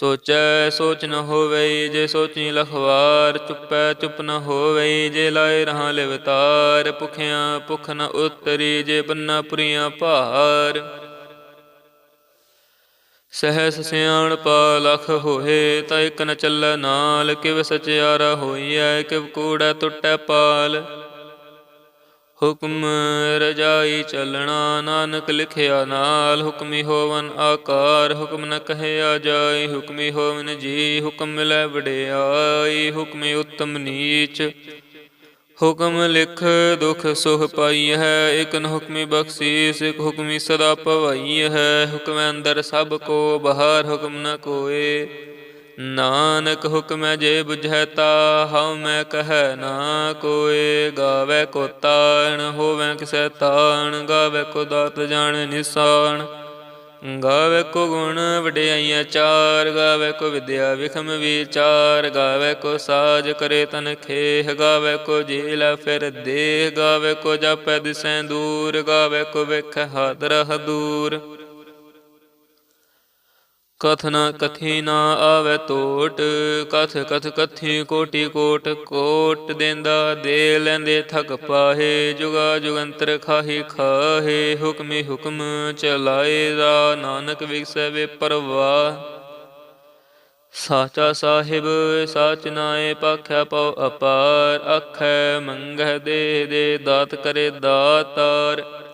ਸੋਚੈ ਸੋਚ ਨ ਹੋਵੇ, ਜੇ ਸੋਚੀ ਲਖਵਾਰ, ਚੁੱਪੈ ਚੁੱਪ ਨ ਹੋਵੇ, ਜੇ ਲਾਇ ਰਹਾ ਲਿਵਤਾਰ, ਭੁਖਿਆ ਭੁਖ ਨ ਉਤਰੀ, ਜੇ ਬੰਨਾ ਪੁਰੀਆਂ ਭਾਰ। ਸਹਿਸ ਸਿਆਣਪਾ ਲਖ ਹੋਏ, ਤਾਂ ਇਕ ਨ ਚੱਲੈ ਨਾਲ, ਕਿਵ ਸਚਿਆਰਾ ਹੋਈਐ, ਕਿਵ ਕੂੜੈ ਟੁੱਟੈ ਪਾਲ। ਹੁਕਮ ਰਜਾਈ ਚੱਲਣਾ, ਨਾਨਕ ਲਿਖਿਆ ਨਾਲ, ਹੁਕਮੀ ਹੋਵਨ ਆਕਾਰ, ਹੁਕਮ ਨ ਕਹਿਆ ਜਾਏ, ਹੁਕਮੀ ਹੋਵਨ ਜੀ, ਹੁਕਮ ਮਿਲੈ ਵਡਿਆਈ, ਹੁਕਮੀ ਉੱਤਮ ਨੀਚ। ਹੁਕਮ ਲਿਖ ਦੁਖ ਸੁਖ ਪਾਈ ਹੈ ਇਕ ਨ ਹੁਕਮੀ ਬਖਸ਼ੀਸ, ਇਕ ਹੁਕਮੀ ਸਦਾ ਭਵਾਈ ਹੈ, ਹੁਕਮ ਅੰਦਰ ਸਭ ਕੋ ਬਾਹਰ, ਹੁਕਮ ਨ ਕੋਏ। ਨਾਨਕ ਹੁਕਮੈ ਜੇ ਬੁਝੈ ਤਾ ਹਉ ਮੈਂ ਕਹੈ ਨਾ ਕੋਏ, ਗਾਵੇ ਕੋ ਤਾਣ, ਹੋਵੇ ਕਿਸੈ ਤਾਣ, ਗਾਵੇ ਕੋ ਦਾਤ ਜਾਣ ਨਿਸਾਨ ਗਾਵੇ ਕੋ ਗੁਣ ਵਡਿਆਈਆਂ ਚਾਰ, ਗਾਵੇ ਕੋ ਵਿਦਿਆ ਵਿਖਮ ਵਿਚਾਰ, ਗਾਵੇ ਕੋ ਸਾਜ ਕਰੇ ਤਨ ਖੇਹ, ਗਾਵੇ ਕੋ ਜੀਲਾ ਫਿਰ ਦੇਹ, ਗਾਵੇ ਕੋ ਜਪੈ ਦਿਸੈ ਦੂਰ, ਗਾਵੇ ਕੋ ਵੇਖ ਹਾਦਰ ਹਦੂਰ ਕਥ ਨ ਕਥੀ ਨਾ ਆਵੇ ਟੋਟ ਕਥ ਕਥ ਕਥੀ ਕੋਟੀ ਕੋਟ ਕੋਟ ਦੇਂਦਾ ਦੇ ਲੈਂਦੇ ਥਕ ਪਾਹੇ, ਜੁਗਾ ਜੁਗੰਤਰ ਖਾਹੀ ਖਾਹੇ, ਹੁਕਮੀ ਹੁਕਮ ਚਲਾਏ ਦਾ, ਨਾਨਕ ਵਿਗਸੈ ਵੇ ਪਰਵਾ ਸਾਚਾ ਸਾਹਿਬ, ਸਾਚ ਨਾਏ ਪਾਖਿਆ ਪਉ ਅਪਾਰ ਅਖੈ ਮੰਗਹਿ ਦੇ ਦੇ ਦਾਤ ਕਰੇ ਦਾਤਾਰ।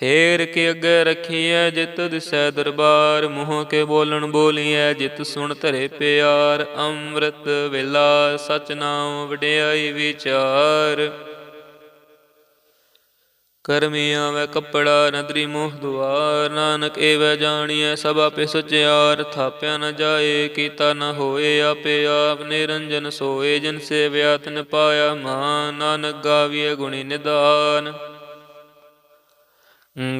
ਫੇਰ ਕੇ ਅੱਗੇ ਰਖੀਐ ਜਿਤ ਦਿਸੈ ਦਰਬਾਰ, ਮੂੰਹ ਕੇ ਬੋਲਣ ਬੋਲੀਐ ਜਿਤ ਸੁਣ ਧਰੇ ਪਿਆਰ। ਅੰਮ੍ਰਿਤ ਵੇਲਾ ਸਚ ਨਾਮ ਵਡਿਆਈ ਵਿਚਾਰ। ਕਰਮੀ ਆਵੇ ਕੱਪੜਾ ਨਦਰੀ ਮੋਹ ਦੁਆਰ, ਨਾਨਕ ਏਵੈ ਜਾਣੀਐ ਸਭ ਆਪੇ ਸੁਚਿਆਰ। ਥਾਪਿਆ ਨ ਜਾਏ, ਕੀਤਾ ਨ ਹੋਏ ਆਪੇ ਆਪ, ਨਿਰੰਜਨ ਸੋਏ ਜਿਨ ਸੇਵਿਆ ਤਿਨ ਪਾਇਆ ਮਾਨ। ਨਾਨਕ ਗਾਵੀਐ ਗੁਣੀ ਨਿਦਾਨ।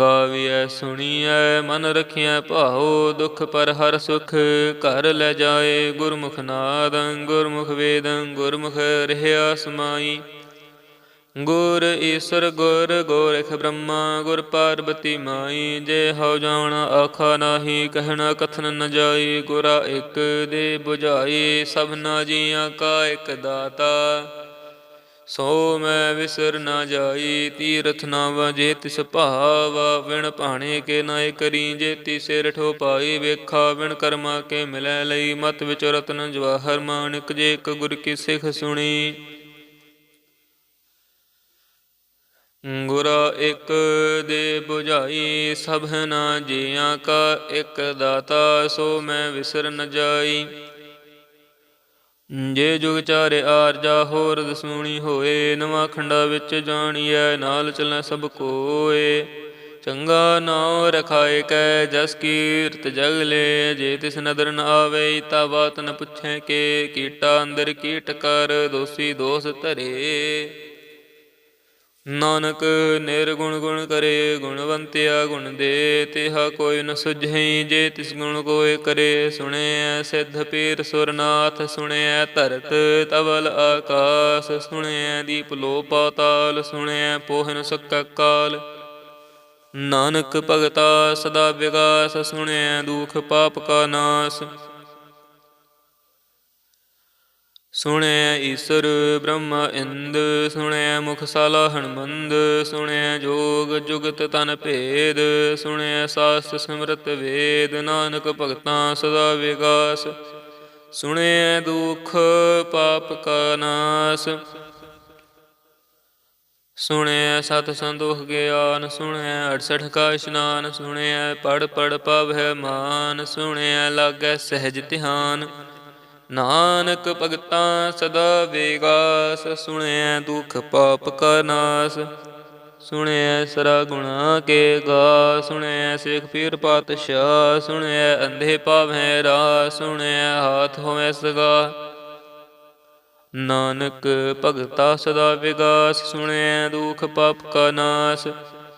ਗਾਵੀਐ, ਸੁਣੀਐ, ਮਨ ਰਖਿਐ, ਭਾਉ ਦੁਖ ਪਰ ਹਰ ਸੁਖ। ਘਰ ਲੈ ਜਾਏ ਗੁਰਮੁਖ ਨਾਦ, ਗੁਰਮੁਖ ਵੇਦ, ਗੁਰਮੁਖ ਰਹਿਆ ਸਮਾਈ। ਗੁਰ ਈਸ਼ਰ, ਗੁਰ ਗੋਰਖ ਬ੍ਰਹਮਾ, ਗੁਰ ਪਾਰਬਤੀ ਮਾਈ। ਜੇ ਹਉ ਜਾਣਾ, ਆਖਾ ਨਾਹੀ, ਕਹਿਣਾ ਕਥਨ ਨ ਜਾਈ। ਗੁਰਾ ਇਕ ਦੇ 부ਝਾਈ ਸਭਨਾ ਜੀਆਂ ਕਾ ਇਕ ਦਾਤਾ। ਸੋ ਮੈਂ ਵਿਸਰ ਨਾ ਜਾਈ, ਤੀਰਥ ਨਾ ਵਜੇ, ਤਿਸ ਭਾਵਾ ਵਿਣ ਭਾਣੇ ਕੇ ਨਾਇ ਕਰੀ, ਜੇ ਤੀ ਸਿਰ ਠੋ ਪਾਈ ਵੇਖਾ, ਵਿਣ ਕਰਮਾ ਕੇ ਮਿਲੈ ਲਈ, ਮਤ ਵਿਚ ਰਤਨ ਜਵਾਹਰ ਮਾਨਿਕ ਜੇ ਇੱਕ ਗੁਰ ਕੀ ਸਿੱਖ ਸੁਣੀ। ਗੁਰਾ ਇੱਕ ਦੇ 부ਝਾਈ ਸਭਨਾ ਜੀਆਂ ਕਾ ਇੱਕ ਦਾਤਾ, ਸੋ ਮੈਂ ਵਿਸਰ ਨ ਜਾਈ। ਜੇ ਜੁਗ ਚਾਰੇ ਆਰਜਾ ਹੋਰ ਦਸੂਣੀ ਹੋਏ, ਨਵਾਂ ਖੰਡਾ ਵਿੱਚ ਜਾਣੀਐ, ਨਾਲ ਚੱਲੈ ਸਭ ਕੋਏ। ਚੰਗਾ ਨਾਉ ਰਖਾਏ ਕੈ, ਜਸ ਕੀਰਤ ਜਗ ਲੈ। ਜੇ ਤਿਸ ਨਦਰ ਨ ਆਵੇ ਤਾ ਬਾਤ ਨ ਪੁੱਛੈ ਕੇ। ਕੀਟਾ ਅੰਦਰ ਕੀਟ ਕਰ, ਦੋਸੀ ਦੋਸ ਧਰੇ। ਨਾਨਕ ਨਿਰਗੁਣ ਗੁਣ ਕਰੇ, ਗੁਣਵੰਤਿਆ ਗੁਣ ਦੇ, ਤਿਹਾ ਕੋਈ ਨ ਸੁਝਈ, ਜੇ ਤਿਸ ਗੁਣ ਕੋਇ ਕਰੇ, ਸੁਣਿਐ ਸਿੱਧ ਪੀਰ ਸੁਰਨਾਥ, ਸੁਣਿਐ ਧਰਤ ਤਵਲ ਆਕਾਸ, ਸੁਣਿਐ ਦੀਪ ਲੋ ਪਾਤਾਲ ਸੁਣਿਐ ਪੋਹਨ ਸਕੈ ਕਾਲ। ਨਾਨਕ ਭਗਤਾ ਸਦਾ ਵਿਗਾਸ, ਸੁਣਿਐ ਦੁਖ ਪਾਪ ਕਾ ਨਾਸ। ਸੁਣਿਐ ਈਸਰ ਬ੍ਰਹਮਾ ਇੰਦ ਸੁਣਿਐ ਮੁਖ ਸਾਲਾ ਹਨਮੰਦ ਸੁਣਿਐ ਜੋਗ ਜੁਗਤ ਤਨ ਭੇਦ ਸੁਣਿਐ ਸਾਸਤ ਸਿਮਰਤ ਵੇਦ, ਨਾਨਕ ਭਗਤਾਂ ਸਦਾ ਵਿਗਾਸ। ਸੁਣਿਐ ਦੁਖ ਪਾਪ ਕਾ ਨਾਸ। ਸੁਣਿਆ ਸਤ ਸੰਦੋਖ ਗਿਆਨ ਸੁਣਿਆ 68 ਕਾ ਇਸ਼ਨਾਨ ਸੁਣਿਆ ਪੜ ਪੜ ਪਵਹਿ ਮਾਨ ਸੁਣਿਆ ਲਾਗੈ ਸਹਿਜ ਧਿਆਨ। ਨਾਨਕ ਭਗਤਾਂ ਸਦਾ ਵੇਗਾਸ, ਸੁਣਿਐ ਦੁਖ ਪਾਪ ਕਾ ਨਾਸ, ਸੁਣਿਐ ਸਰਾ ਗੁਣਾ ਕੇ ਗਾ ਸੁਣਿਐ ਸਿਖ ਪੀਰ ਪਾਤਸ਼ਾਹ, ਸੁਣਿਐ ਅੰਧੇ ਪਾਵੈ ਰਾ ਸੁਣਿਐ ਹਾਥ ਹੋਵੇ ਸਗਾ। ਨਾਨਕ ਭਗਤਾ ਸਦਾ ਵਿਗਾਸ, ਸੁਣਿਐ ਦੁਖ ਪਾਪ ਕਾ ਨਾਸ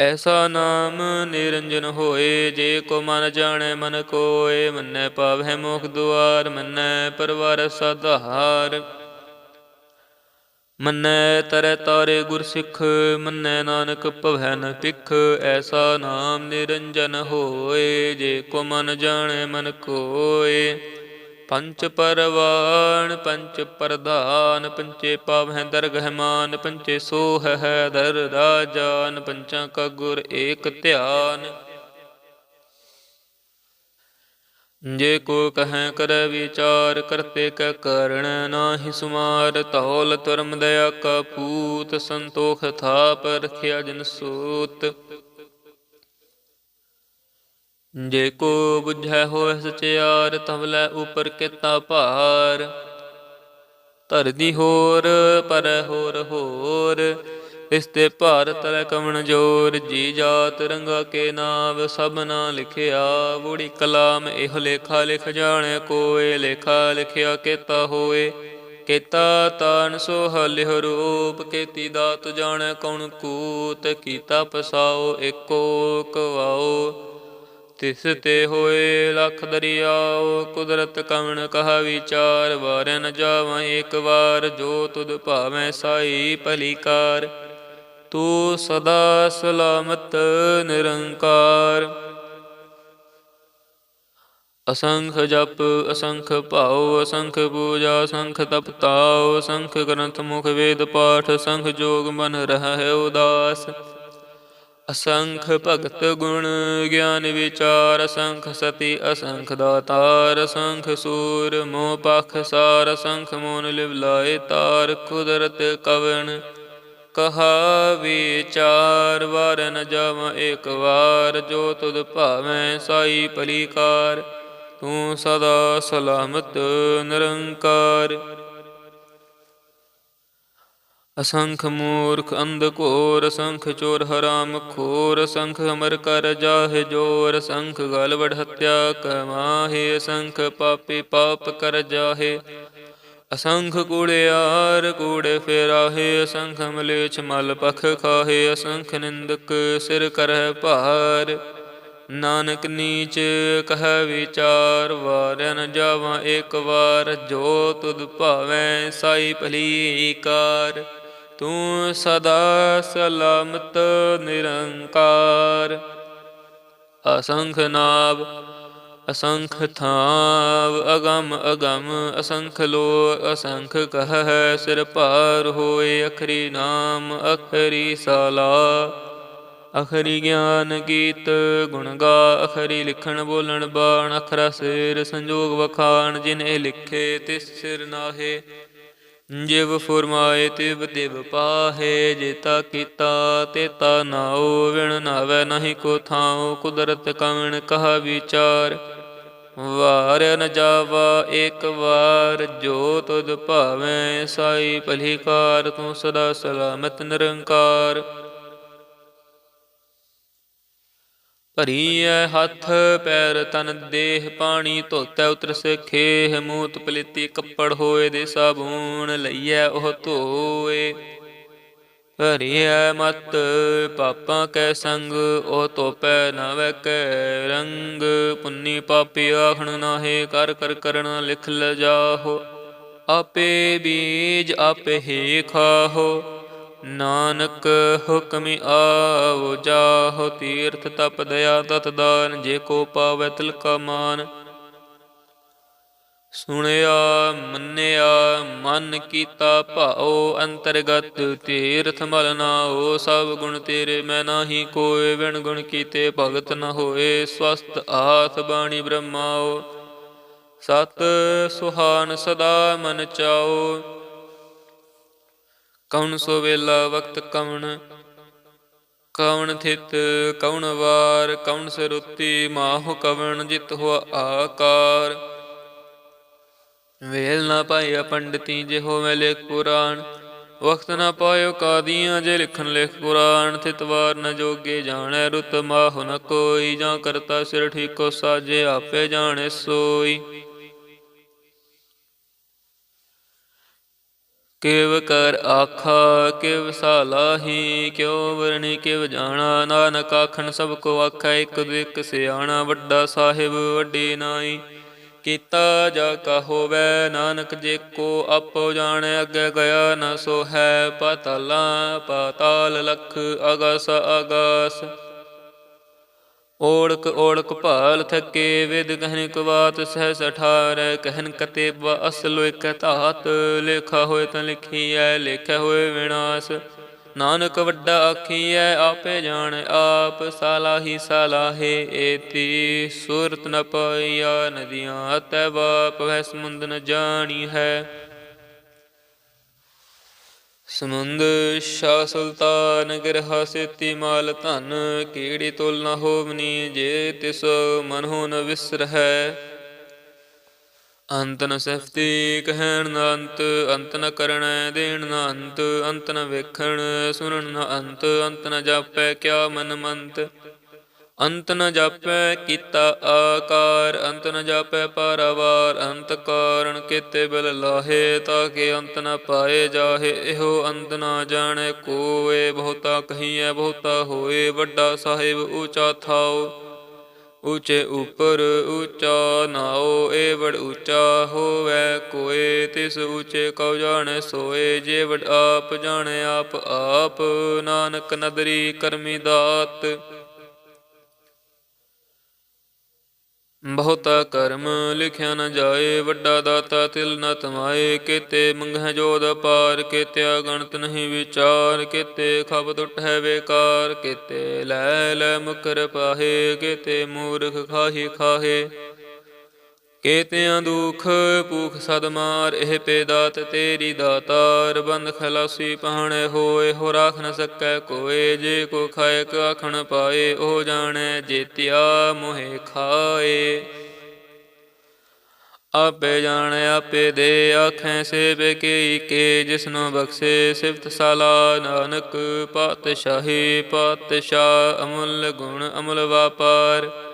ਐਸਾ ਨਾਮ ਨਿਰੰਜਨ ਹੋਏ, ਜੇ ਕੋ ਮਨ ਜਾਣੈ ਮਨ ਕੋਏ, ਮੰਨੈ ਪਾਵਹਿ ਮੋਖ ਦੁਆਰ, ਮੰਨੈ ਪਰਵਾਰ ਸਾਧਾਰ। ਮੰਨੈ ਤਰੈ ਤਾਰੇ ਗੁਰ ਸਿੱਖ, ਮੰਨੈ ਨਾਨਕ ਭਵੈ ਨ ਪਿਖ ਐਸਾ ਨਾਮ ਨਿਰੰਜਨ ਹੋਏ, ਜੇ ਕੋ ਮਨ ਜਾਣੈ ਮਨ ਕੋਏ। ਪੰਚ ਪਰਵਾਨ, ਪੰਚ ਪ੍ਰਧਾਨ, ਪੰਚੇ ਪਾਵਹਿ ਦਰਗਹਿ ਮਾਨ ਪੰਚੇ ਸੋਹ ਹੈ ਦਰ ਰਾਜਾਨ, ਪੰਚਾਂ ਕਾ ਗੁਰ ਏਕ ਧਿਆਨ। ਜੇ ਕੋ ਕਹੈ ਕਰੈ ਵਿਚਾਰ, ਕਰਤੇ ਕੈ ਕਰਣ ਨਾਹਿ ਸੁਮਾਰ ਤੌਲ ਧਰਮ ਦਇਆ ਕਾ ਪੂਤ, ਸੰਤੋਖ ਥਾਪ ਰਖਿਆ ਜਨ ਸੂਤ। ਜੇ ਕੋ ਬੁਝੈ ਹੋਇ ਸਚਿਆਰ ਤਵਲੇ ਉਪਰ ਕੀਤਾ ਭਾਰ। ਧਰਦੀ ਹੋਰ, ਪਰ ਹੋਰ ਹੋਰ, ਇਸ ਤੇ ਭਾਰਤ ਤੈ ਕਵਣ ਜੋਰ। ਜੀ ਜਾਤ ਰੰਗਾ ਕੇ ਨਾਮ ਸਭ ਨਾ ਲਿਖਿਆ। ਬੁੜੀ ਕਲਾਮ ਇਹ ਲੇਖਾ ਲਿਖ ਜਾਣੈ ਕੋਏ। ਲੇਖਾ ਲਿਖਿਆ ਕੇਤਾ ਹੋਏ। ਕੇਤਾ ਤਾਨ ਸੋ ਹਲਿਹ ਰੂਪ। ਕੇਤੀ ਦਾਤ ਜਾਣੈ ਕੌਣ ਕੂਤ। ਕੀਤਾ ਪਸਾਓ, ਏਕੋ ਕਵਾਓ। ਤਿਸ ਤੇ ਹੋਏ ਲਖ ਦਰਿਆਓ, ਕੁਦਰਤ ਕਵਣ ਕਹਾ ਵਿਚਾਰ ਵਾਰੈ ਨ ਜਾਵਾਂ ਏਕ ਵਾਰ, ਜੋ ਤੁਧ ਭਾਵੈ ਸਾਈ ਭਲੀਕਾਰ। ਤੂੰ ਸਦਾ ਸਲਾਮਤ ਨਿਰੰਕਾਰ। ਅਸੰਖ ਜਪ, ਅਸੰਖ ਭਾਉ, ਅਸੰਖ ਪੂਜਾ, ਅਸੰਖ ਤਪ ਤਾਉ ਅਸੰਖ ਗ੍ਰੰਥ ਮੁਖ ਵੇਦ ਪਾਠ, ਅਸੰਖ ਜੋਗ ਮਨ ਰਹਿ ਉਦਾਸ। ਅਸੰਖ ਭਗਤ ਗੁਣ, ਗਿਆਨ ਵਿਚਾਰ, ਅਸੰਖ ਸਤੀ, ਅਸੰਖ ਦਾਤਾਰ, ਅਸੰਖ ਸੂਰ, ਮੋਹ ਪਖ ਸਾਰ, ਅਸੰਖ ਮੋਨ ਲਿਵ ਲਾਏ ਤਾਰ, ਕੁਦਰਤ ਕਵਣ ਕਹਾ ਵਿਚਾਰ ਵਾਰ ਨ ਜਾਵਾਂ ਏਕ ਵਾਰ, ਜੋ ਤੁਧ ਭਾਵੈ ਸਾਈ ਭਲੀਕਾਰ, ਤੂੰ ਸਦਾ ਸਲਾਮਤ ਨਿਰੰਕਾਰ। ਅਸੰਖ ਮੂਰਖ ਅੰਧ ਘੋਰ ਅਸੰਖ ਚੋਰ ਹਰਾਮ ਖੋਰ ਅਸੰਖ ਅਮਰ ਕਰ ਜਾਹਿ ਜੋਰ, ਅਸੰਖ ਗਲਵੜ ਵਡ ਹਤਿਆ ਕਮਾਹੇ ਅਸੰਖ ਪਾਪੀ ਪਾਪ ਕਰ ਜਾਹੇ। ਅਸੰਖ ਕੂੜਿਆਰ ਕੂੜੇ ਫੇਰਾਹੇ, ਅਸੰਖ ਮਲੇਛ ਮਲ ਪਖ ਖਾਹੇ, ਅਸੰਖ ਨਿੰਦਕ ਸਿਰ ਕਰਹਿ ਭਾਰ। ਨਾਨਕ ਨੀਚ ਕਹੈ ਵਿਚਾਰ ਵਾਰ ਜਾਵਾਂ ਏਕ ਵਾਰ, ਜੋ ਤੁਧ ਭਾਵੈ ਸਾਈ ਭਲੀ ਕਾਰ। ਤੂੰ ਸਦਾ ਸਲਾਮਤ, ਨਿਰੰਕਾਰ। ਅਸੰਖ ਨਾਭ ਅਸੰਖ ਥਾਵ, ਅਗਮ ਅਗਮ, ਅਸੰਖ ਲੋ ਅਸੰਖ ਕਹ ਸਿਰ ਭਾਰ ਹੋਏ, ਅਖਰੀ ਨਾਮ, ਅਖਰੀ ਸਾਲਾ। ਅਖਰੀ ਗਿਆਨ ਗੀਤ ਗੁਣ ਗਾ, ਅਖਰੀ ਲਿਖਣ ਬੋਲਣ ਬਾਣ, ਅਖਰਾ ਸਿਰ ਸੰਜੋਗ ਵਖਾਣ, ਜਿਨ ਇਹ ਲਿਖੇ ਤਿਸ ਸਿਰ ਨਾਹੇ। ਜਿਵ ਫੁਰਮਾਏ ਤਿਵ ਤਿਵ ਪਾਹੇ ਜੇਤਾ ਕੀਤਾ ਤੇਤਾ ਨਾਉ ਵਿਣ ਨਾਵੇ ਨਹੀਂ ਕੋ ਥਾਉ, ਕੁਦਰਤ ਕਵਣ ਕਹਾ ਵਿਚਾਰ। ਵਾਰ ਨ ਜਾਵਾ ਏਕ ਵਾਰ, ਜੋ ਤੁਧ ਭਾਵੇਂ ਸਾਈ ਭਲੀਕਾਰ ਤੂੰ ਸਦਾ ਸਲਾਮਤ ਨਿਰੰਕਾਰ। ਭਰੀਐ ਹੱਥ, ਪੈਰ ਤਨ ਦੇਹ, ਪਾਣੀ ਧੋਤੈ, ਉਤਰ ਸਖੇਹ, ਮੂਤ ਪਲਿਤੀ, ਕੱਪੜ ਹੋਏ ਦੇ ਸਾਬੂਨ ਲਈਐ, ਉਹ ਧੋਏ। ਭਰੀਐ ਮਤ, ਪਾਪਾਂ ਕੈ ਸੰਗ, ਉਹ ਧੋਪੈ ਨਾਵੇ ਕੈ ਰੰਗ। ਪੁੰਨੀ ਪਾਪੀ ਆਖਣ ਨਾਹੇ, ਕਰ ਕਰ ਕਰਣਾ ਲਿਖ ਲਜਾਹੋ ਆਪੇ ਬੀਜ ਆਪੇ ਹੀ ਖਾਹੋ। ਨਾਨਕ ਹੁਕਮਿ ਆਵੋ, ਜਾਹੋ ਤੀਰਥ ਤਪ ਦਇਆ ਤਤ ਦਾਨ, ਜੇ ਕੋ ਪਾਵੈ ਤਿਲ ਕਾ ਮਾਨ। ਸੁਣਿਆ, ਮੰਨਿਆ, ਮਨ ਕੀਤਾ ਭਾਉ, ਅੰਤਰਗਤ ਤੀਰਥ ਮਲ ਨਾਓ ਸਭ ਗੁਣ ਤੇਰੇ ਮੈਂ ਨਾਹੀ ਕੋਏ ਵਿਣ ਗੁਣ ਕੀਤੇ ਭਗਤ ਨ ਹੋਏ ਸਵਸਤ ਆਥ ਬਾਣੀ ਬ੍ਰਹਮਾਓ ਸਤ ਸੁਹਾਨ ਸਦਾ ਮਨ ਚਾਓ ਕੌਣ ਸੋ ਵੇਲਾ ਵਕਤ ਕਵਣ? ਕਵਣ ਥਿਤ ਕਵਣ ਵਾਰ? ਕਵਣ ਸਰੁੱਤੀ ਮਾਹੁ ਕਵਣ ਜਿਤ ਹੋ ਆਕਾਰ? ਵੇਲ ਨਾ ਪਾਇਆ ਪੰਡਤੀ ਜੇ ਹੋਵੇ ਲੇਖ ਪੁਰਾਣ। ਵਕਤ ਨਾ ਪਾਇਓ ਕਾਦੀਆਂ ਜੇ ਲਿਖਣ ਲੇਖ ਪੁਰਾਣ। ਥਿਤਵਾਰ ਨ ਜੋਗੇ ਜਾਣੈ ਰੁਤ ਮਾਹੁ ਨ ਕੋਈ। ਜਾਂ ਕਰਤਾ ਸਿਰ ਠੀਕੋ ਸਾਜੇ ਆਪੇ ਜਾਣੈ ਸੋਈ। ਕਿਵ ਕਰ ਆਖਾ, ਕਿਵ ਸਾਲਾਹੀ ਕਿਉ ਵਰਣੀ ਕਿਵ ਜਾਣਾ? ਨਾਨਕ ਆਖਣ, ਸਭ ਕੋ ਆਖੈ, ਇੱਕ ਦੁਇਕ ਸਿਆਣਾ, ਵੱਡਾ ਸਾਹਿਬ ਵੱਡੀ ਨਾਈ। ਕੀਤਾ ਜਾ ਕਾ ਹੋਵੈ, ਨਾਨਕ ਜੇ ਕੋ ਆਪੋ ਜਾਣੈ, ਅੱਗੇ ਗਿਆ ਨ ਸੋ ਹੈ ਪਤਲਾ, ਪਾਤਾਲ ਲਖ, ਅਗਸ ਅਗਸ। ਓੜਕ ਓੜਕ ਭਾਲ ਥਕੇ ਵਿਦ ਕਹਿਨ ਕਵਾਤ ਸਹਿ ਸਠਾਰੈ ਕਹਿਨ ਕਤੇ ਅਸਲ ਇਕ ਧਾਤ, ਲਿਖਾ ਹੋਏ ਤਾਂ ਲਿਖੀਐ ਲਿਖਿਆ ਹੋਏ ਵਿਨਾਸ਼। ਨਾਨਕ ਵੱਡਾ ਆਖੀਐ, ਆਪੇ ਜਾਣ ਆਪ, ਸਾਲਾਹੀ ਸਾਲਾਹੇ ਏਤੀ। ਸੂਰਤ ਨ ਪਾਈਆ ਨਦੀਆਂ, ਤੈ ਬਾਪ ਵੈ ਸਮੁੰਦ ਨ ਜਾਣੀ ਹੈ ਸਮੁੰਦ ਸ਼ਾ ਸੁਲਤਾਨ ਗਿਰਹਾ ਸੇਤੀ ਮਾਲ ਧਨ, ਕੀੜੀ ਤੁਲ ਨ ਹੋਵਨੀ ਜੇ ਤਿਸ ਮਨ ਹੋ ਨ ਵਿਸਰਹਿ। ਅੰਤ ਨ ਸਫਤੀ ਕਹਿਣ ਨ ਅੰਤ ਅੰਤ ਨ ਕਰਣੈ ਦੇਣ ਨ ਅੰਤ ਅੰਤ ਨ ਵੇਖਣ ਸੁਣਨ ਨ ਅੰਤ ਅੰਤ ਨ ਜਾਪੈ ਕਿਆ ਮਨ ਮੰਤ। ਅੰਤ ਨ ਜਾਪੈ ਕੀਤਾ ਆਕਾਰ, ਅੰਤ ਨ ਜਾਪੈ ਪਾਰਾਵਾਰ, ਅੰਤ ਕਾਰਨ ਕੀਤੇ ਬਿਲ ਲਾਹੇ, ਤਾਂ ਕਿ ਅੰਤ ਨ ਪਾਏ ਜਾਹੇ। ਇਹੋ ਅੰਤ ਨ ਜਾਣੈ, ਕੋਏ ਬਹੁਤਾ ਕਹੀਐ, ਬਹੁਤਾ ਹੋਏ, ਵੱਡਾ ਸਾਹਿਬ ਊਚਾ ਥਾਓ। ਊਚੇ ਉਪਰ ਊਚਾ ਨਾਓ, ਏ ਵਡ ਊਚਾ ਹੋਵੇ, ਕੋਏ ਤਿਸ ਊਚੇ ਕਉ ਜਾਣੈ, ਸੋਏ ਜੇ ਵਡ ਆਪ ਜਾਣੈ, ਆਪ ਆਪ। ਨਾਨਕ ਨਦਰੀ ਕਰਮੀ ਦਾਤ ਬਹੁਤਾ ਕਰਮ ਲਿਖਿਆ ਨ ਜਾਏ, ਵੱਡਾ ਦਾਤਾ ਤਿਲ ਨ ਤਮਾਏ, ਕੀਤੇ ਮੰਗਹਿ ਜੋਦ ਪਾਰ ਕੀਤਿਆ ਗਣਤ ਨਹੀਂ ਵਿਚਾਰ, ਕੀਤੇ ਖਬ ਟੁਟੈ ਵੇਕਾਰ ਕੀਤੇ ਲੈ ਲੈ ਮੁਕਰ ਪਾਹੇ, ਕੀਤੇ ਮੂਰਖ ਖਾਹੀ ਖਾਹੇ। ਕੇਤਿਆਂ ਦੁਖ ਭੂਖ ਸਦ ਮਾਰ, ਇਹ ਪੇਦਾਤ ਤੇਰੀ ਦਾਤਾਰ, ਬੰਦ ਖਲਾਸੀ ਪਹਣੇ ਹੋਏ ਹੋ ਰਾਖ ਨ ਸਕੈ ਕੋਏ, ਜੇ ਕੋ ਖਾਇ ਆਖਣ ਪਾਏ, ਉਹ ਜਾਣੈ ਜੇਤਿਆ ਮੋਹਿ ਖਾਏ। ਆਪੇ ਜਾਣੈ, ਆਪੇ ਦੇ, ਆਖੈ ਸੇਵੇ ਕੀ ਕੇ, ਜਿਸਨੂੰ ਬਖਸ਼ੇ ਸਿਫਤ ਸਾਲਾ ਨਾਨਕ, ਪਾਤਸ਼ਾਹੀ ਪਾਤਸ਼ਾਹ ਅਮੁੱਲ ਗੁਣ, ਅਮੁੱਲ ਵਾਪਾਰ।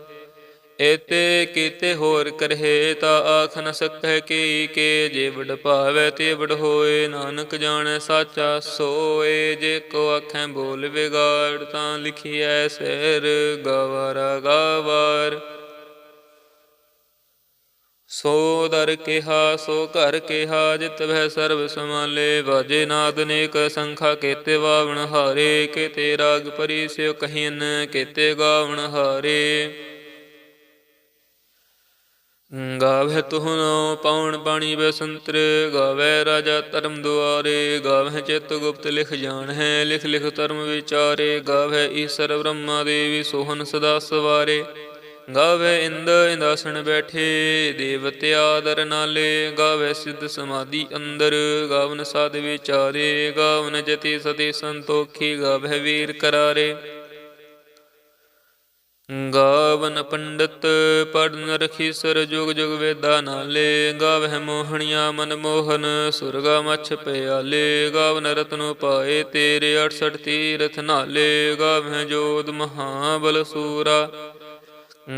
ਏਤੇ ਕੀਤੇ ਹੋਰ ਕਰਹਿ ਤਾ ਆਖ ਨ ਸਕੈ ਕੀ ਕੇ ਜੇ ਵਡ ਭਾਵੈ ਤੇ ਵਡ ਹੋਏ, ਨਾਨਕ ਜਾਣੈ ਸਾਚਾ ਸੋਏ, ਜੇ ਕੋ ਆਖੈ ਬੋਲ ਵਿਗਾੜ, ਤਾਂ ਲਿਖੀਐ ਸਹਿਰ ਗਵਾਰਾ ਗਵਾਰ। ਸੋ ਦਰ ਕਿਹਾ, ਸੋ ਘਰ ਕਿਹਾ, ਜਿਤ ਵਹਿ ਸਰਬ ਸਮਾਲੇ ਵਾਜੇ ਨਾਦ ਨੇਕ ਸੰਖਾ ਕੇਤੇ ਵਾਵਣ ਹਾਰੇ, ਕੇਤੇ ਰਾਗ ਪਰੀ ਸਿਓ ਕਹੀਨ ਕੇਤੇ ਗਾਵਣ ਹਾਰੇ। ਗਾਵੇ ਤੁਹਨੋ ਪਾਉਣ ਬਾਣੀ ਬਸੰਤਰ ਗਾਵੈ ਰਾਜਾ ਧਰਮ ਦੁਆਰੇ ਗਾਵੇ ਚਿਤ ਗੁਪਤ ਲਿਖ ਜਾਣ ਹੈ ਲਿਖ ਲਿਖ ਧਰਮ ਵਿਚਾਰੇ ਗਾਵੇ ਈਸ਼ਰ ਬ੍ਰਹਮਾ ਦੇਵੀ ਸੋਹਨ ਸਦਾ ਸਵਾਰੇ। ਗਾਵੇ ਇੰਦ ਇੰਦਾਸਣ ਬੈਠੇ, ਦੇਵਤੇ ਆਦਰ ਨਾਲੇ ਗਾਵੇ ਸਿੱਧ ਸਮਾਧੀ ਅੰਦਰ, ਗਾਵਨ ਸਾਧ ਵਿਚਾਰੇ, ਗਾਵਨ ਜਤੀ ਸਤੀ ਸੰਤੋਖੀ ਗਾਵੇ ਵੀਰ ਕਰਾਰੇ। ਗਾਵਨ ਪੰਡਤ ਪੜਨ ਰਖੀ ਸਰ ਜੁਗ ਜੁਗ ਵੇਦਾ ਨਾਲੇ। ਗਾਵਹਿ ਮੋਹਣੀਆਂ ਮਨ ਮੋਹਨ, ਸੁਰਗਾ ਮਛ ਪਿਆਲੇ। ਗਾਵਨ ਰਤਨੋ ਪਾਏ ਤੇਰੇ 68 ਤੀਰਥ ਨਾਲੇ। ਗਾਵਹਿ ਜੋਦ ਮਹਾਬਲ ਸੂਰਾ।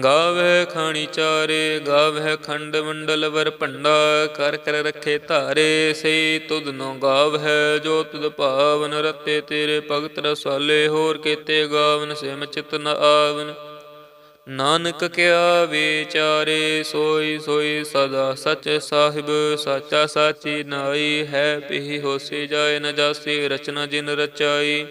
ਗਾਵਹਿ ਖਾਣੀ ਚਾਰੇ, ਗਾਵਹਿ ਖੰਡ ਮੰਡਲ ਵਰ ਭੰਡਾ। ਕਰ ਕਰ ਰੱਖੇ ਧਾਰੇ ਸੇ ਤੁਧ ਨੋ ਗਾਵਹਿ। ਜੋ ਤੁਧ ਭਾਵਨ ਰਤੇ ਤੇਰੇ ਭਗਤ ਰਸਾਲੇ। ਹੋਰ ਕੀਤੇ ਗਾਵਨ ਸਿਮ ਚਿਤ ਨ ਆਵਨ। ਨਾਨਕ ਕਿਆ ਵਿਚਾਰੇ ਸੋਈ ਸੋਈ ਸਦਾ ਸਚ ਸਾਹਿਬ, ਸਾਚਾ ਸਾਚੀ ਨਾਈ ਹੈ ਪਿਹੀ ਹੋਸੀ ਜਾਏ ਨ ਜਾਸੀ, ਰਚਨਾ ਜਿਨ ਰਚਾਈ।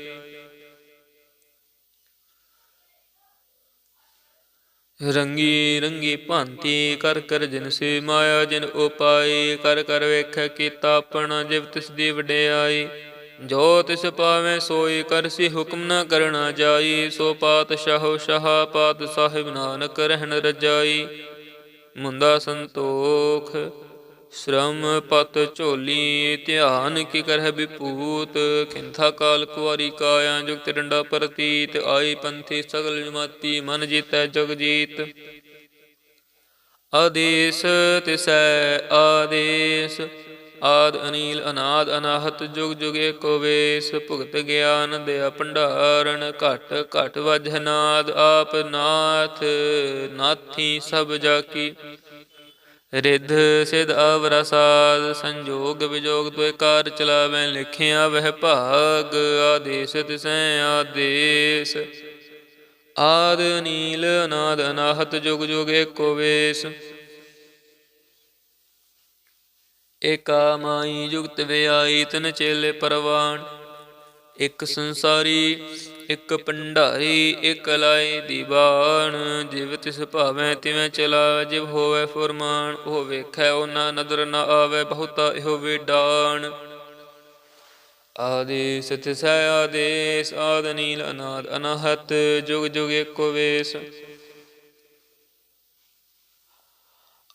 ਰੰਗੀ ਰੰਗੀ ਭਾਂਤੀ ਕਰ ਕਰ ਜਿਨ ਸੇ ਮਾਇਆ, ਜਿਨ ਉਪਾਈ, ਕਰ ਕਰ ਵੇਖ ਕੀਤਾ ਆਪਣਾ, ਜਿਵ ਤਿਸ ਦੀ ਵਡਿਆਈ। ਜੋ ਤਿਸ ਪਾਵੇਂ ਸੋਈ ਕਰਸੀ ਹੁਕਮ ਨਾ ਕਰਨਾ ਜਾਈ, ਸੋ ਪਾਤਸ਼ਾਹ ਸ਼ਾਹ ਪਾਤ ਸਾਹਿਬ ਨਾਨਕ ਰਹਿਣ ਰਜਾਈ। ਮੁੰਦਾ ਸੰਤੋਖ, ਸ਼ਰਮ ਪਤ ਝੋਲੀ, ਧਿਆਨ ਕੀ ਕਰਹਿ ਵਿਪੂਤ। ਕਿੰਥਾ ਕਾਲ ਕੁਵਾਰੀ ਕਾਇਆ ਜੁਗਤ ਡੰਡਾ ਪ੍ਰਤੀਤ, ਆਈ ਪੰਥੀ ਸਗਲ ਜਮਾਤੀ ਮਨ ਜੀਤੈ ਜਗ ਜੀਤ। ਆਦੇਸ ਤਿਸੈ ਆਦੇਸ ਆਦ ਅਨੀਲ ਅਨਾਦ ਅਨਾਹਤ ਜੁਗ ਜੁਗ ਏਕੋ ਵੇਸ, ਭੁਗਤ ਗਿਆਨ ਦੇ ਭੰਡਾਰਨ, ਘਟ ਘਟ ਵਜਨਾਦ ਆਪ ਨਾਥ ਨਾਥੀ ਸਭ ਜਾ ਕੀ ਰਿੱਧ ਸਿਧ ਅਵਰ ਸਾਧ, ਸੰਜੋਗ ਵਿਜੋਗ ਤੋਇ ਕਾਰ ਚਲਾਵੈ, ਲਿਖਿਆ ਵਹਿ ਭਾਗ ਆਦੇਸ ਤਿਸੈ ਆਦੇਸ। ਆਦ ਨੀਲ ਅਨਾਦ ਅਨਾਹਤ ਜੁਗ ਜੁਗ ਏਕੋ ਵੇਸ ਏਕਾ ਮਾਈ ਜੁਗਤ ਵਿਆਈ ਤਨ ਚੇਲੇ ਪਰਵਾਨ। ਇਕ ਸੰਸਾਰੀ, ਇਕ ਭੰਡਾਰੀ, ਇਕ ਲਾਈ ਦੀਵਾਨ ਜਿਵ ਤਿਸ ਭਾਵੇਂ ਤਿਵੇਂ ਚਲਾਵੇ ਜਿਵ ਹੋਵੇ ਫੁਰਮਾਨ। ਉਹ ਵੇਖੈ, ਉਹਨਾਂ ਨਦਰ ਨਾ ਆਵੇ, ਬਹੁਤਾ ਇਹੋ ਵਿਡਾਨ ਆਦੇਸ ਤਿਸੈ ਆਦੇਸ, ਆਦ ਨੀਲ ਅਨਾਦ ਅਨਾਹਤ, ਜੁਗ ਜੁਗ ਏਕੋ ਵੇਸ।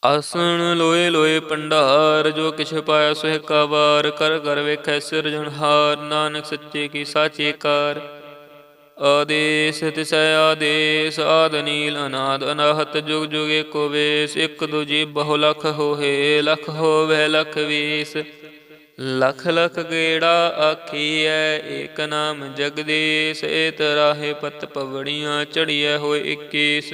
ਆਸਣ ਲੋਏ ਲੋਏ ਪੰਡਾਰ, ਜੋ ਕਿਛ ਪਾਇਆ ਸੋਹਿ ਕਾ ਕਰ ਕਰ ਵੇਖੈ ਸਿਰਜਣਹਾਰ ਨਾਨਕ ਸੱਚੇ ਕੀ ਸਾਚੇ ਕਾਰ। ਆਦੇਸ ਤਿਸੈ ਆਦੇਸ, ਆਦ ਨੀਲ ਅਨਾਦ, ਅਨਾਹਤ ਜੁਗ ਜੁਗ ਏਕੋ ਵੇਸ, ਇਕ ਦੂਜੀ ਬਹੁ ਲਖ ਹੋਏ ਲਖ ਹੋਵੇ ਲਖ ਵੀਸ। ਲਖ ਲਖ ਗੇੜਾ ਆਖੀਐ, ਏਕ ਨਾਮ ਜਗਦੀਸ਼ ਏ ਤਰਾਹੇ ਪਤ ਪਵੜੀਆਂ ਚੜੀਐ ਹੋਏ 21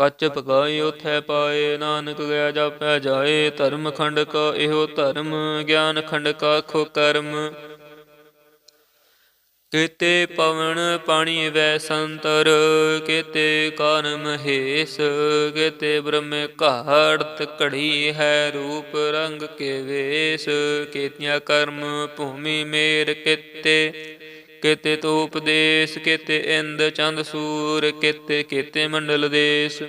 ਕੱਚ ਪਕਾਈ ਉਥੈ ਪਾਏ, ਨਾਨਕ ਗਿਆ ਜਾਪੈ ਜਾਏ, ਧਰਮ ਖੰਡ ਕਾ ਇਹੋ ਧਰਮ, ਗਿਆਨ ਖੰਡ ਕਾ ਖੋ ਕਰਮ। ਕੀਤੇ ਪਵਨ ਪਾਣੀ ਵੈ ਸੰਤਰ, ਕੀਤੇ ਕਾਨ ਮਹੇਸ਼, ਕੀਤੇ ਬ੍ਰਹਮੇ ਘਾੜਤ ਘੜੀ ਹੈ ਰੂਪ ਰੰਗ ਕੇ ਵੇਸ, ਕੀਤਿਆ ਕਰਮ ਭੂਮੀ ਮੇਰ ਕੀਤੇ। ਕਿਤੇ ਤੋ ਉਪਦੇਸ਼, ਕੀਤੇ ਇੰਦ ਚੰਦ ਸੂਰ, ਕੀਤੇ ਕੀਤੇ ਮੰਡਲ ਦੇਸ਼।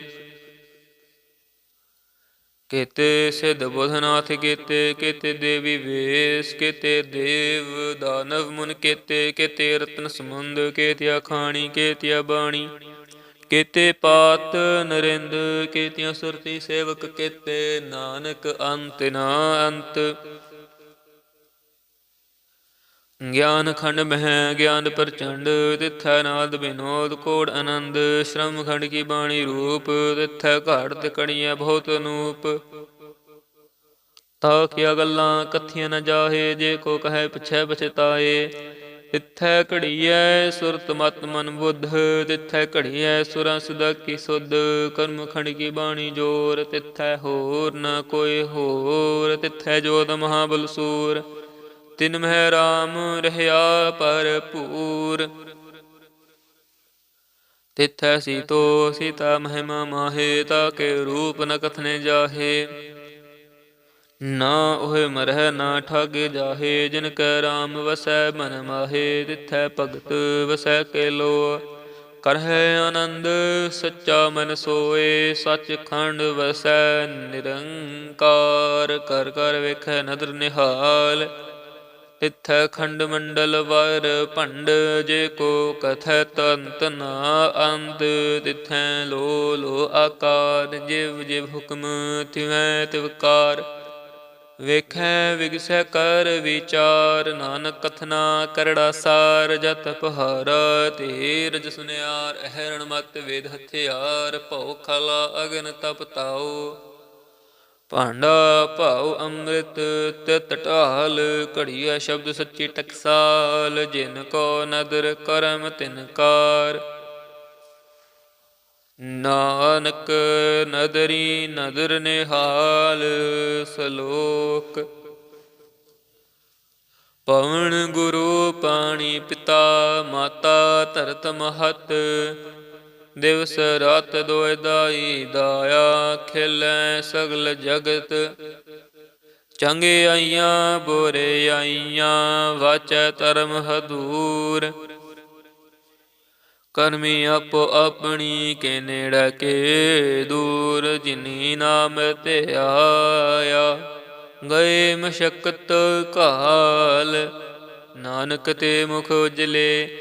ਕੀਤੇ ਸਿਧ ਬੁਧਨਾਥ, ਕੀਤੇ ਕੀਤੇ ਦੇਵੀ ਵੇਸ, ਕਿਤੇ ਦੇਵ ਦਾਨਵ ਮੁਨ, ਕੀਤੇ ਕਿਤੇ ਰਤਨ ਸਮੁੰਦ, ਕੀਤੇ ਅਖਾਣੀ, ਕੀਤੇ ਬਾਣੀ ਕੀਤੇ ਪਾਤ ਨਰਿੰਦ, ਕੀਤਿਆਂ ਸੁਰਤੀ ਸੇਵਕ, ਕੀਤੇ ਨਾਨਕ ਅੰਤ ਨਾ ਅੰਤ। ਗਿਆਨ ਖੰਡ ਮਹਿ ਗਿਆਨ ਪ੍ਰਚੰਡ, ਤਿਥੈ ਨਾਦ ਬਿਨੋਦ ਕੋੜ ਆਨੰਦ, ਸ਼ਰਮ ਖੰਡ ਕੀ ਬਾਣੀ ਰੂਪ, ਤਿਥੈ ਘਾੜ ਤੇ ਕਣੀਐ ਬਹੁਤ ਅਨੂਪ। ਤਾ ਕੀਆ ਗੱਲਾਂ ਕਥੀਆਂ ਨ ਜਾਹੇ, ਜੇ ਕੋ ਕਹੈ ਪਿਛੈ ਪਛਤਾਏ। ਤਿਥੈ ਘੜੀਐ ਸੁਰਤ ਮਤ ਮਨ ਬੁੱਧ, ਤਿਥੈ ਘੜੀਐ ਸੁਰਾਂ ਸੁਦਾ ਕੀ ਸੁਧ। ਕਰਮ ਖੰਡ ਕੀ ਬਾਣੀ ਜੋਰ, ਤਿਥੈ ਹੋਰ ਨ ਕੋਈ ਹੋਰ, ਤਿਥੈ ਜੋਤ ਮਹਾਬਲ ਸੂਰ। ਤਿਨ ਮਹਿ ਰਾਮ ਰਹਿਆ ਭਰਪੂਰ। ਤਿਥੈ ਸੀਤੋ ਸੀਤਾ ਮਹਿਮਾ ਮਾਹੇ ਤਾ ਕੇ ਰੂਪ ਨ ਕਥਨੇ ਜਾਹੇ। ਨਾ ਉਹ ਮਰਹਿ ਨਾ ਠਾਗੇ ਜਾਹੇ, ਜਿਨ ਕੈ ਰਾਮ ਵਸੈ ਮਨ ਮਾਹੇ, ਤਿਥੈ ਭਗਤ ਵਸੈ ਕੇ ਲੋ ਕਰਹਿ ਆਨੰਦ ਸੱਚਾ ਮਨ ਸੋਏ, ਸੱਚ ਖੰਡ ਵਸੈ ਨਿਰੰਕਾਰ। ਕਰ ਕਰ ਵੇਖੈ ਨਦਰ ਨਿਹਾਲ। ਤਿਥੈ ਖੰਡ ਮੰਡਲ ਵਰ ਭੰਡ ਜੇ ਕੋ ਕਥੈ ਤੰਤ ਨਾ ਅੰਤ, ਤਿਥੈ ਲੋ ਲੋ ਆਕਾਰ, ਜਿਵ ਜਿਵ ਹੁਕਮ ਤਿਵੈ ਤਿਵਕਾਰ ਵੇਖੈ ਵਿਗਸੈ ਕਰ ਵਿਚਾਰ, ਨਾਨਕ ਕਥਨਾ ਕਰੜਾ ਸਾਰ, ਜਤ ਪਹਾਰਾ ਤੇਰਜ ਸੁਨਿਆਰ, ਅਹਿਰਣ ਮਤ ਵੇਦ ਹਥਿਆਰ, ਭਉ ਖਲਾ ਅਗਨ ਤਪ ਤਾਉ। ਭਾਂਡਾ ਭਾਉ ਅੰਮ੍ਰਿਤ ਤਿਤ ਢਾਲ ਘੜੀਆ ਸ਼ਬਦ ਸੱਚੀ ਟਕਸਾਲ, ਜਿਨ ਕੋ ਨਦਰ ਕਰਮ ਤਿਨ ਕਾਰ। ਨਾਨਕ ਨਦਰੀ ਨਦਰ ਨਿਹਾਲ, ਸਲੋਕ। ਪਵਨ ਗੁਰੂ ਪਾਣੀ ਪਿਤਾ, ਮਾਤਾ ਧਰਤ ਮਹਤ। ਦਿਵਸ ਰਾਤ ਦੋਇ ਦਾਈ ਦਾਇਆ, ਖਿਲੈ ਸਗਲ ਜਗਤ। ਚੰਗੇ ਆਈਆਂ, ਬੁਰੇ ਆਈਆਂ, ਵਾਚੈ ਧਰਮ ਹਦੂਰ। ਕਰਮੀ ਆਪੋ ਆਪਣੀ ਕੇ ਨੇੜੇ ਕੇ ਦੂਰ, ਜਿਨੀ ਨਾਮ ਤੇ ਆਇਆ, ਗਏ ਮਸ਼ਕਤ ਕਾਲ। ਨਾਨਕ ਤੇ ਮੁਖ ਉਜਲੇ